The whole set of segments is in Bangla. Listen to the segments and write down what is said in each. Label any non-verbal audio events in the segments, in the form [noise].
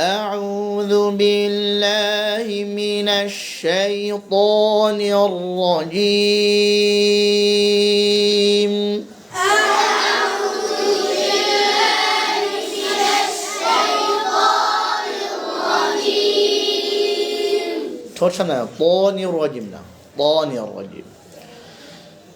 أعوذ بالله من الشيطان الرجيم أعوذ بالله من الشيطان الرجيم الرجيم طاني الرجيم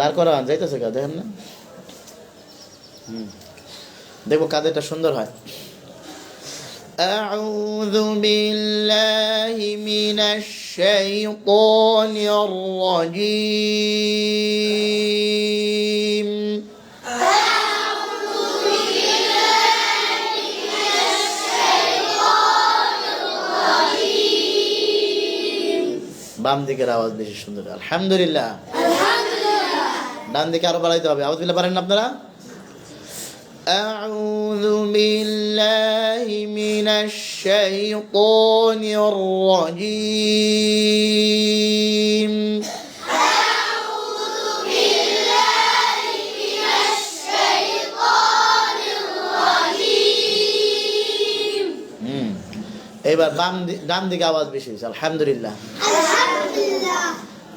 দাঁড় করা যাইতেছে কা দেখেন না হুম। দেখবো কাদেরটা সুন্দর হয় أعوذ بالله من الشيطان الرجيم বাম দিকের আওয়াজ বেশি সুন্দর আলহামদুলিল্লাহ ডান দিকে আরো বাড়াইতে হবে আওয়াজ দিলে পারেন না আপনারা أعوذ بالله من الشيطان الرجيم হুম। এবার বাম দি- ডান দিকে আওয়াজ বেশি হয়েছে আলহামদুলিল্লাহ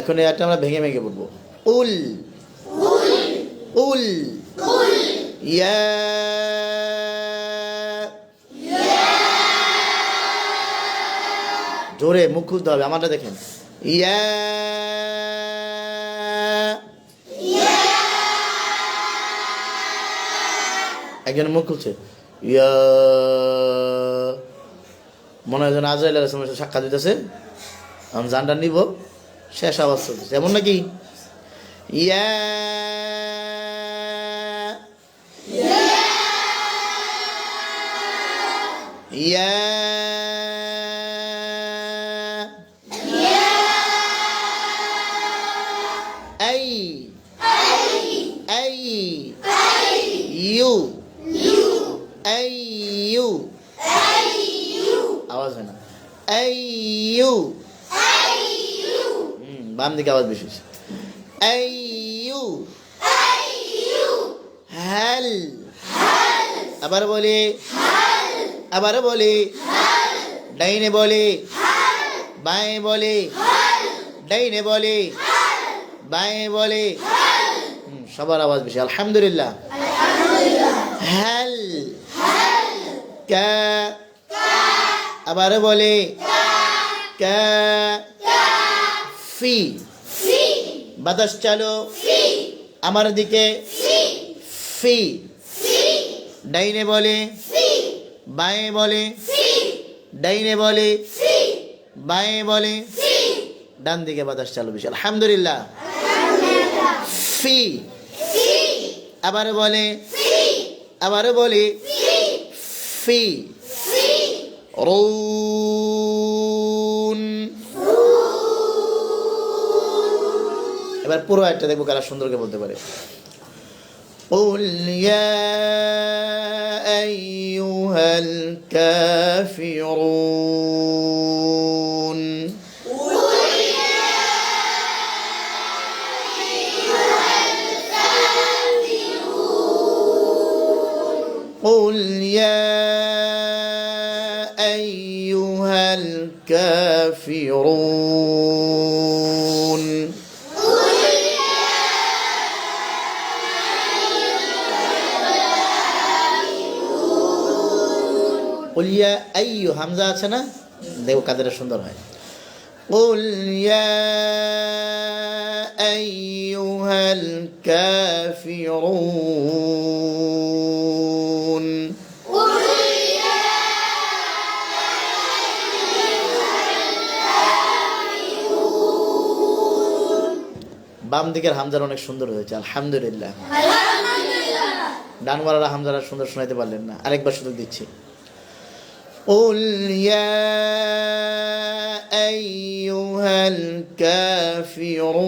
এখন এটা আমরা ভেঙে ভেঙে বলব। উল। উল। ইয়া। জোরে মুখ খুলতে হবে, আমারটা দেখেন। ইয়া। একজন মুখ খুলছে। ইয়া। মনে হয় যেন আজরাইল সাক্ষাৎ দিতেছে আমি জানটা নিব। শেষ আওয়াজ চলতেছে। এমন নাকি? Yeah yeah I I you I you আওয়াজ হয় না। আই ইউ বাম দিকে আওয়াজ বেশি হয়েছে। I U. হ্যাল আবার বলি। আবার বলি। ডাইনে বলি। বাঁয়ে বলি। ডাইনে বলি। বাঁয়ে বলি। সবার আওয়াজ বেশি। আলহামদুলিল্লাহ। হ্যাল কা। আবার বলে। কা। ফি। বাতাস চালো আমার দিকে। ফি। ডাইনে বলে। বাঁয়ে বলে। ডাইনে বলে। বাঁয়ে বলে। ডান দিকে বাতাস চালু বেশি আলহামদুলিল্লাহ। ফি। আবার বলে। আবার বলে। ফি। রুন এবার পুরো আয়াতটা দেখব কারা সুন্দরকে বলতে পারে। قل يا أيها الكافرون قل يا أيها الكافرون قل يا أي হামজা আছে না দেখো কাদের সুন্দর হয় قل يا أيها الكافرون বাম দিকের হামজার অনেক সুন্দর হয়েছে আলহামদুলিল্লাহ ডানওয়ালারা হামজারা সুন্দর শোনাইতে পারলেন না আরেকবার সুযোগ দিচ্ছি قل يا أيها الكافرون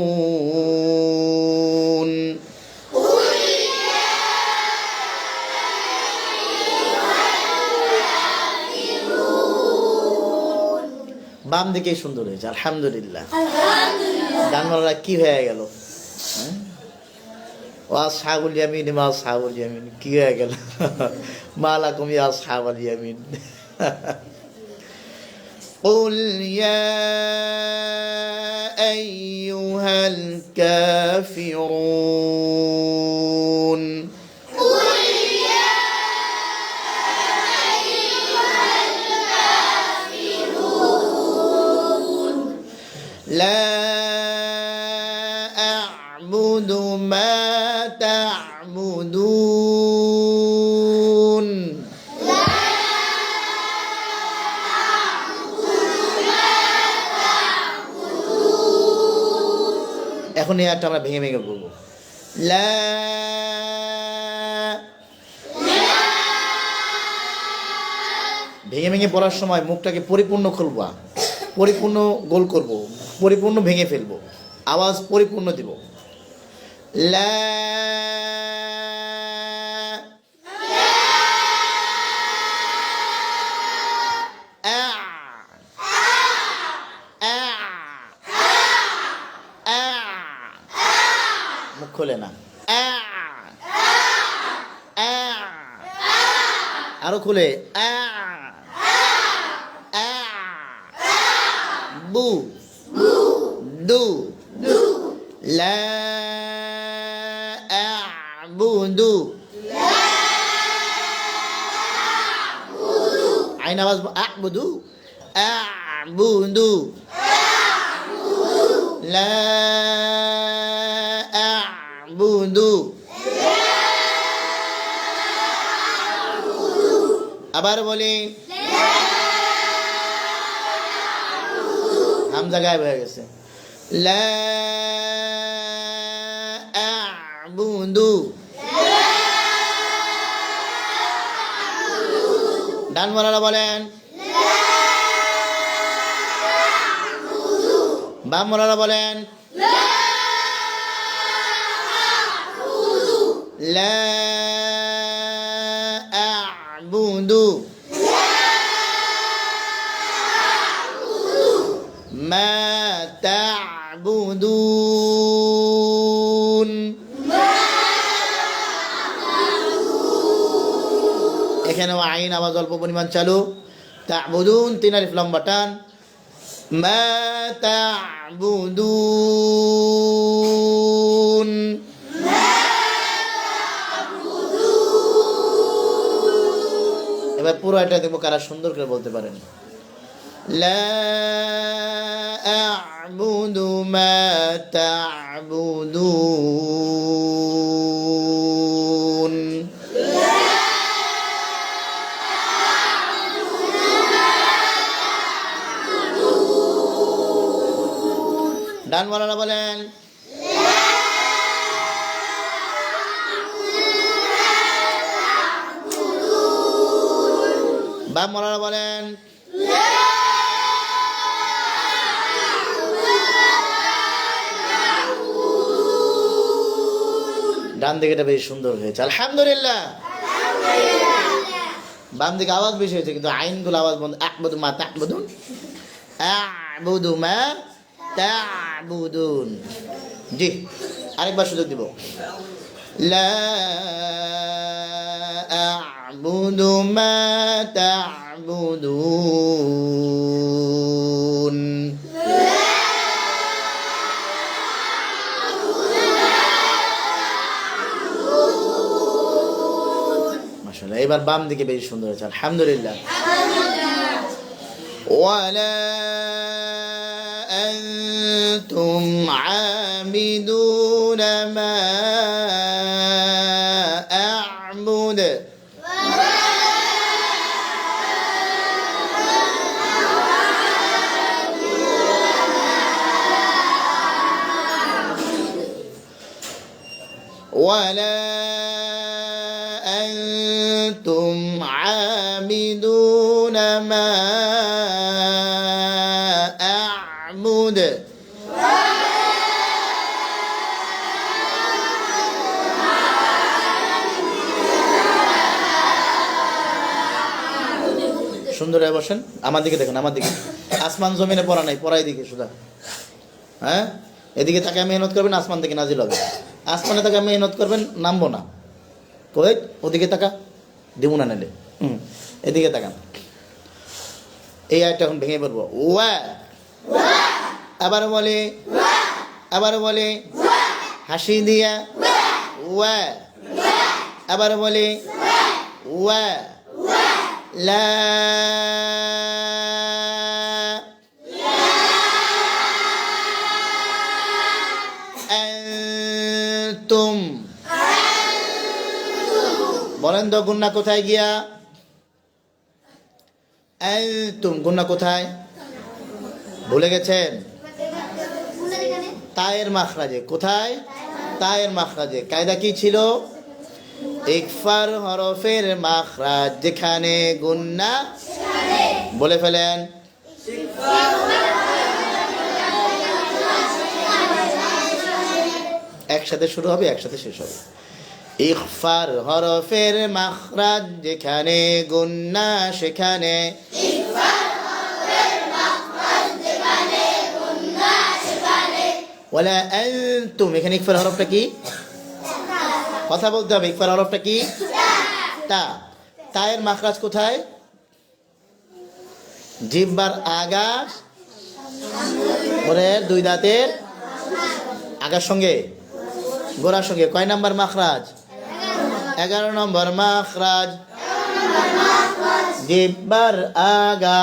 বাম দিকেই সুন্দর হয়েছে আলহামদুলিল্লাহ ডানওয়ালারা কি হয়ে গেল হ্যাঁ? ওয়া সাগুল ইয়ামিন মা সাগুল ইয়ামিন কি হয়ে গেল মালাকুম ইয়া সাগুল ইয়ামিন [laughs] قل يا أيها الكافرون. এখন আটটা আমরা ভেঙে ভেঙে বলব ভেঙে ভেঙে পড়ার সময় মুখটাকে পরিপূর্ণ খুলবা, পরিপূর্ণ গোল করব, পরিপূর্ণ ভেঙে ফেলব, আওয়াজ পরিপূর্ণ দিব। লা আ আ আ মুখ খোলে না আ আ আরও খুলে আ আ বু দু লা আ'বুদু আইন আওয়াজ আ'বুদু আ'বুদু লা আ'বুদু আবার বলি হামজা গায়েব হয়ে গেছে। লা ডান মারারা বলেন বাম মারারা বলেন লা আ'বুদু। এখানেও আইন আওয়াজ অল্প পরিমাণ চালু তা'বুদুন তিন আলিফ লম্বা টান মা তা'বুদুন এবার পুরো এটা দেখবো কারা সুন্দর করে বলতে পারেন لا أعبد ما تعبدون ডানওয়ালারা বলেন। বামওয়ালারা বলেন। ডান দিকেটা বেশি সুন্দর হয়েছে। আলহামদুলিল্লাহ। বাম দিকে আওয়াজ বেশি হয়েছে, কিন্তু আইনগুলো আওয়াজ বন্ধ। আকবুদু মা তাকবুদুন আবুদু মা তাবুদুন জি আরেকবার সুযোগ দিব। লা আ'বুদু মা তা'বুদুন। মাশাআল্লাহ এবার বাম দিকে বেশি সুন্দর আছে আলহামদুলিল্লাহ। ওয়ালা أنتم عابدون ما أعبد ولا أنتم عابدون ما أعبد সুন্দর হয়ে বসেন। আমার দিকে দেখুন, আমার দিকে। আসমান জমিনে পড়া নাই, পড়াই দিকে শুধু হ্যাঁ? এদিকে তাকে মেহনত করবেন, আসমান থেকে নাজিল হবে। আসমানে তাকে মেহনত করবেন, নামবো না। কই ওদিকে তাকা দিব না নেলে। হুম, এদিকে তাকান। এই আয়টা এখন ভেঙে পড়ব। ওয়া! আবার বলে আবার বলে, হাসি দিয়া, ওয়া! আবার বলে, ওয়া! লা আনতুম। বলেন তো, গুন্না কোথায় গিয়া? আনতুম, গুন্না কোথায়? ভুলে গেছেন? তায়ের মাখরাজে। কোথায়? তায়ের মাখরাজে। কায়দা কি ছিল? ইকফার হরফের মাখরাজ যেখানে গুন্না বলে ফেলেন। একসাথে শুরু হবে একসাথে শেষ হবে। ইকফার হরফের মাখরাজ যেখানে গুন্না সেখানে। ওয়ালা আনতুম এখানে ইকফার হরফটা কি? কথা বলতে হবে ইকফার হরফটা কি? তা, তায়ের মাখরাজ কোথায়? জিব্বার আগা পরে দুই দাঁতের আগার সঙ্গে, গোড়ার সঙ্গে, কয় নাম্বার মাখরাজ? এগারো নম্বর মাখরাজ। জিব্বার আগা।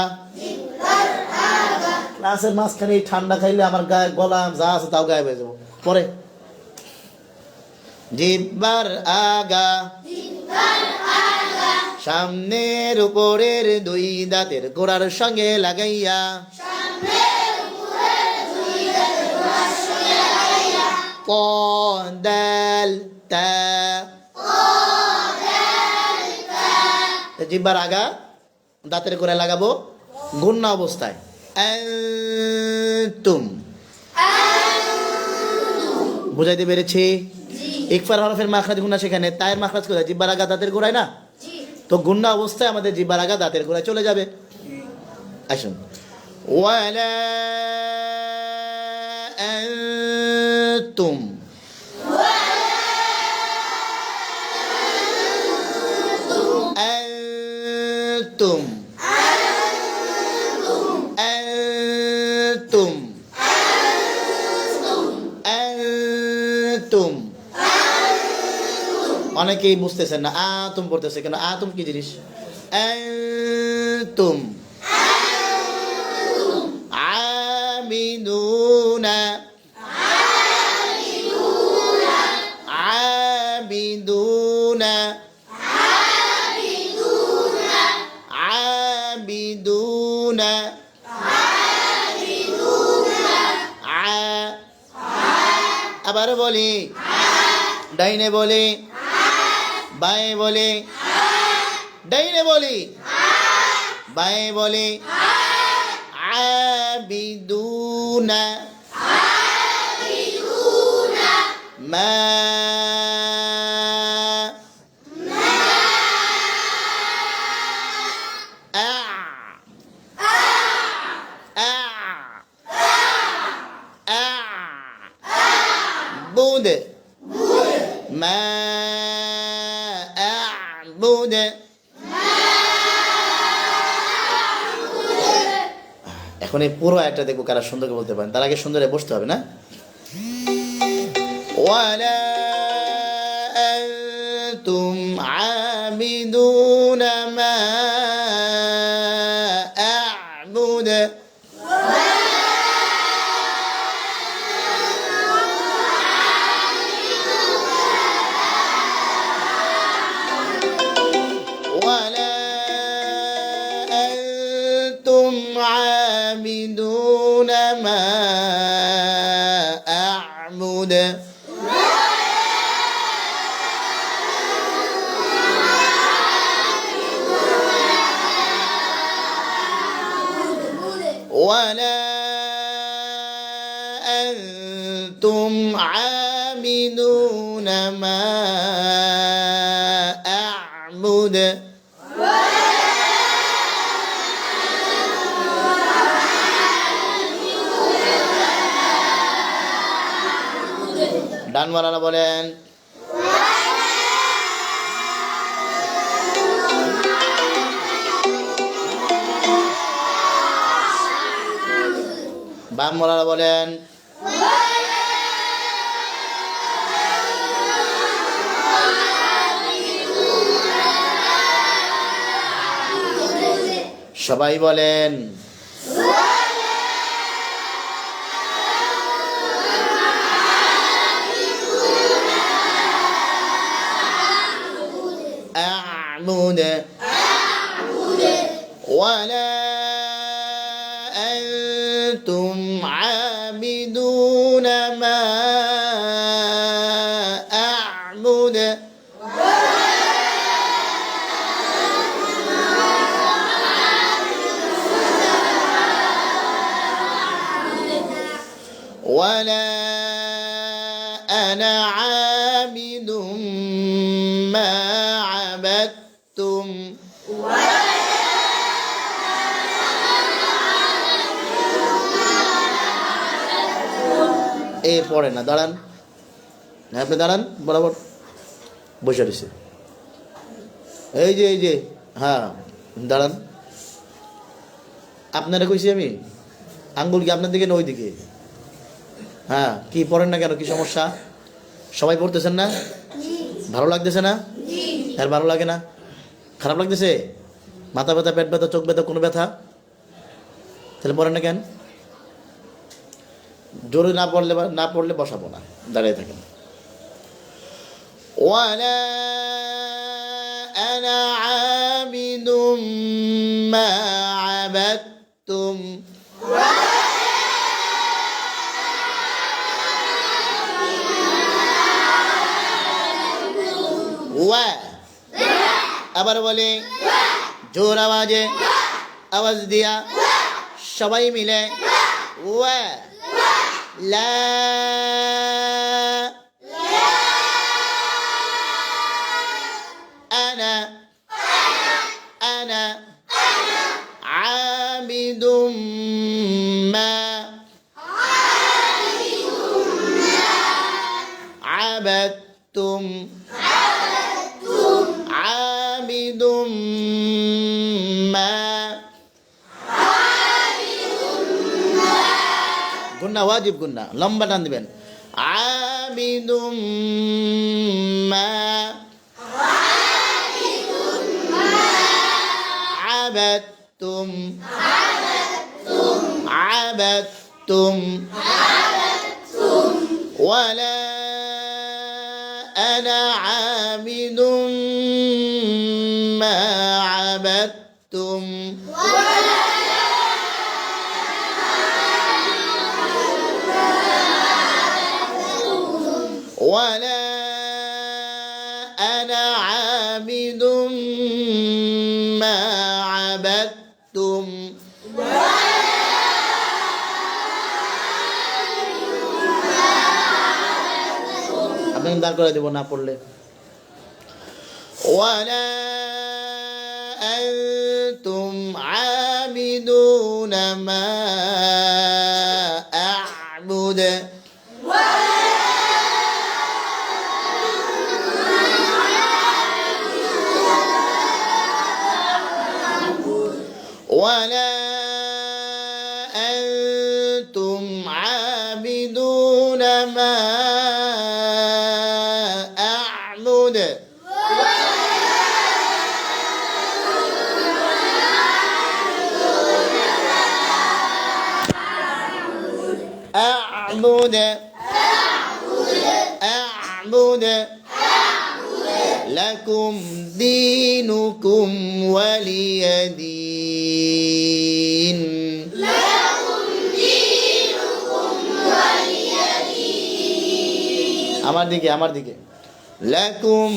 ক্লাসের মাঝখানে ঠান্ডা খাইলে আমার গায়ে গলা যা আছে তাও গায়ে হয়ে যাব। পরে। জিব্বার আগা। সামনের উপরের দুই দাঁতের গোড়ার সঙ্গে লাগাইয়া। ক দাল জিব্বার আগা, দাঁতের গোড়ায় লাগাবো। গুন্না অবস্থায়। তুম বুঝাইতে পেরেছি? ইকফার হরফের মাখরাজ গুন্না সেখানে তায়ের মাখরাজ কোথায়? জিব্বার আগা দাঁতের গোড়ায় না? তো গুন্না অবস্থায় আমাদের জিব্বার আগা দাঁতের গোড়ায় চলে যাবে। আসুন। ওয়ালা আনতুম অনেকেই বুঝতেছেন না আতুম পড়তেছে কেন? আতুম কি জিনিস? তুম আবার বলি। ডাইনে বলি। বায়ে বলে ডাইনে বলি বায়ে আবিদুনা আবিদুনা মা এখন এই পুরো একটা দেখবো কারা সুন্দর করে বলতে পারেন তার আগে সুন্দর হয়ে বসতে হবে না ولا أنتم عابدون ما ডানওয়ালারা বলেন। বাম বামওয়ালারা বলেন। সবাই বলেন। أعبد. ولا أنتم عابدون ما أعبد. ولا أنا عابد ما পড়ে না দাঁড়ান। হ্যাঁ, আপনি দাঁড়ান বরাবর। বসে রয়েছে। এই যে এই যে হ্যাঁ দাঁড়ান। আপনারা কইছি আমি আঙ্গুল কি আপনার দিকে না ওই দিকে হ্যাঁ কি পড়েন না কেন কি সমস্যা? সবাই পড়তেছেন না? ভালো লাগতেছে না? আর ভালো লাগে না? খারাপ লাগতেছে? মাথা ব্যথা পেট ব্যথা চোখ ব্যথা কোনো ব্যথা? তাহলে পড়েন না কেন? জোরে না পড়লে বা- না পড়লে বসাবো না দাঁড়িয়ে থাকেন ولا أنا عابد ما عبدتم ওয়া আবার বলে জোর আওয়াজে আওয়াজ দিয়া সবাই মিলে ওয়া লা ওয়াজিব গুন্না লম্বা টান দিবেন। আবিদুম মা আবাদতুম আবাদতুম ওয়ালা আনা দাঁড় করে দেবো না পড়লে ولا أنتم عابدون ما আমার দিকে আমার দিকে। লাকুম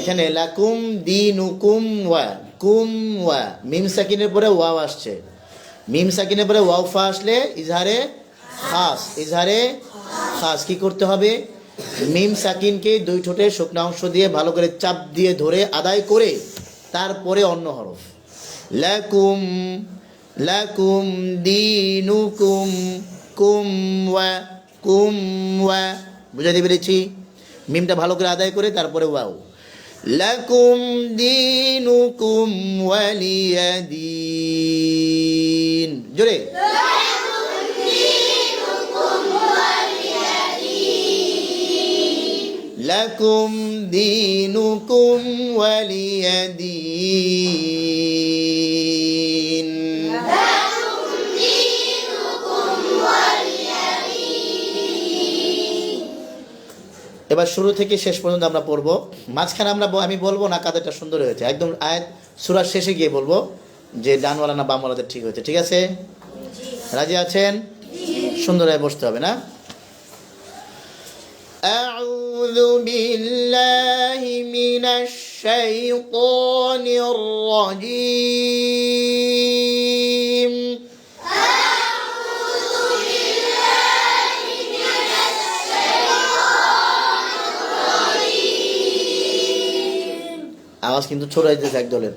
এখানে লাকুম দিনুকুম ওয়া, কুম ওয়া, মিম সাকিনের পরে ওয়াও আসছে। মিম সাকিনের পরে ওয়াও ফা আসলে ইজহারে খাস ইজহারে খাস, কি করতে হবে? মিম সাকিনকে দুই ঠোঁটে শুকনা অংশ দিয়ে ভালো করে চাপ দিয়ে ধরে আদায় করে তারপরে অন্য হরফ। লাকুম লাকুম দিনুকুম, কুম ওয়া কুম ওয়া। বুঝাতে পেরেছি? মিমটা ভালো করে আদায় করে তারপরে ওয়াও। লাকুম দিনুকুম ওয়ালিয়া দিন জোরে। লাকুম দিনুকুম ওয়ালিয়া দিন এবার শুরু থেকে শেষ পর্যন্ত আমরা পড়ব। মাঝখানে আমরা আমি বলব না কাদেরটা সুন্দর হয়েছে। একদম আয়াত সুরার শেষে গিয়ে বলব যে ডানওয়ালা না বামওয়ালাদের ঠিক হয়েছে। ঠিক আছে? রাজি আছেন? সুন্দর বসতে হবে না? أعوذ بالله من الشيطان الرجيم আওয়াজ কিন্তু ছড়াই দিয়েছে একদলের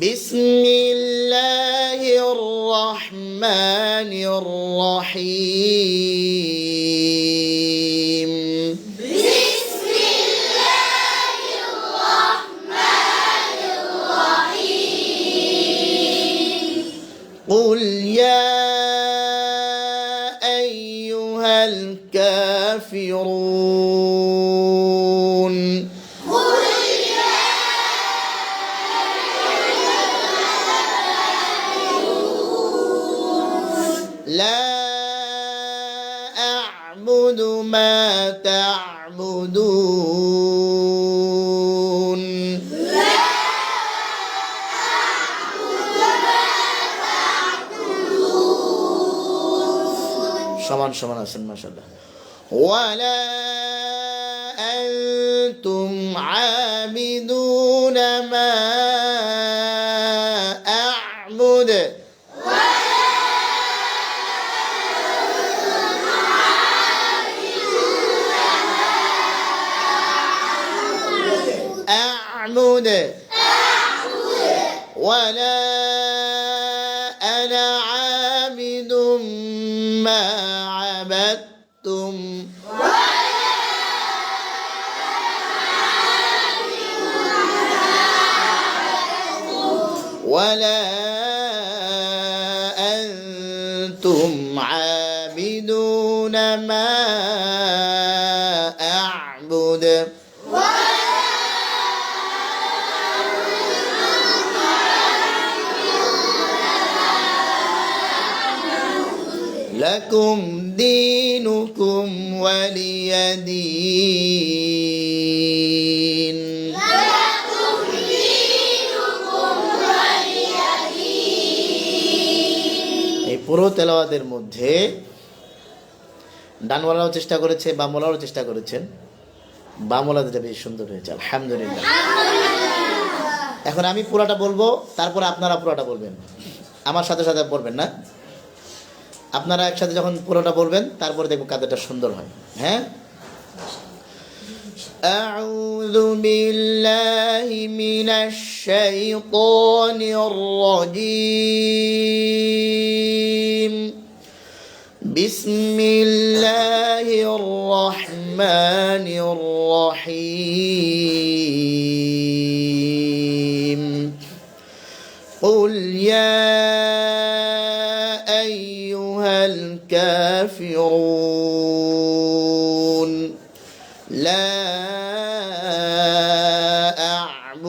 বিসমিল্লাহির রহমানির রহিম قل يا ولا أنتم عابدون ما أعبد. أعبد. ولا أنا عابد ما لكم دينكم ولي دين এই পুরো তেলাওয়াতের মধ্যে ডানওয়ালাও চেষ্টা করেছে বামওয়ালাও চেষ্টা করেছেন বামওয়ালাদের বেশ সুন্দর হয়েছে আলহামদুলিল্লাহ এখন আমি পুরাটা বলবো তারপরে আপনারা পুরাটা বলবেন আমার সাথে সাথে বলবেন না আপনারা একসাথে যখন পুরোটা বলবেন তারপর দেখব কাদেরটা সুন্দর হয় হ্যাঁ أعوذ بالله من الشيطان الرجيم بسم الله الرحمن الرحيم قل يا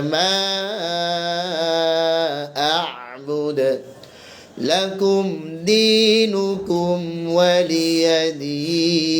ما أعبد. لكم دينكم ولي دين.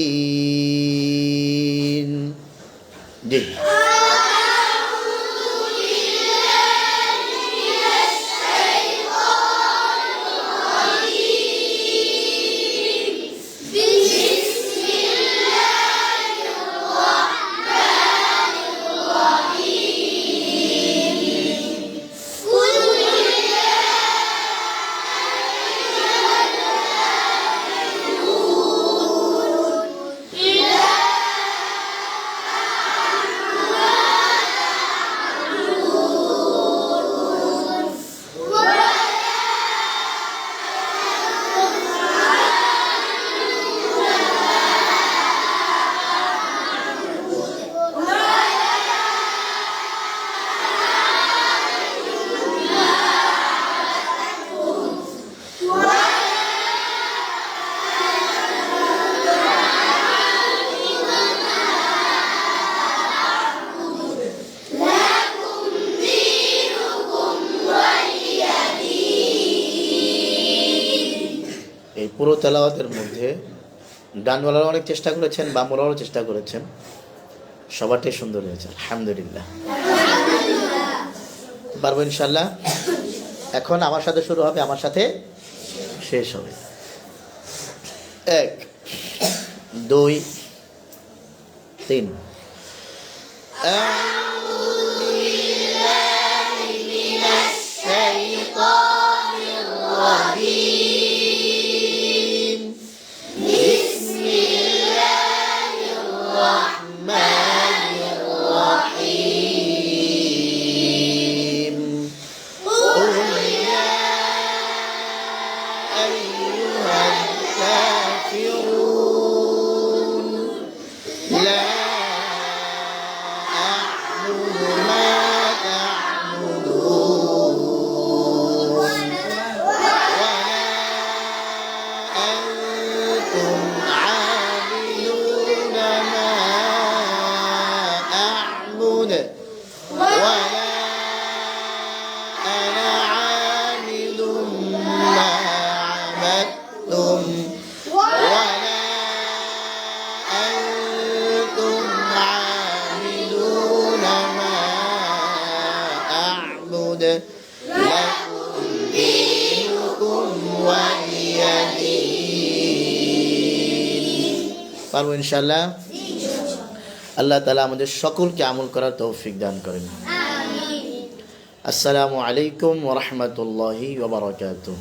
পুরো তেলাওয়াতের মধ্যে ডানওয়ালারা অনেক চেষ্টা করেছেন বামওয়ালারও চেষ্টা করেছেন সবারটাই সুন্দর হয়েছে আলহামদুলিল্লাহ পারবো ইনশাল্লাহ এখন আমার সাথে শুরু হবে আমার সাথে শেষ হবে এক দুই তিন أعوذ بالله من الشيطان الرجيم Hallelujah. ইনশাল্লাহ আল্লাহ তালা আমাদের সকলকে আমল করার তৌফিক দান করেন। আসসালামু আলাইকুম ওরহমতুল্লাহি ওবরাকাতুহ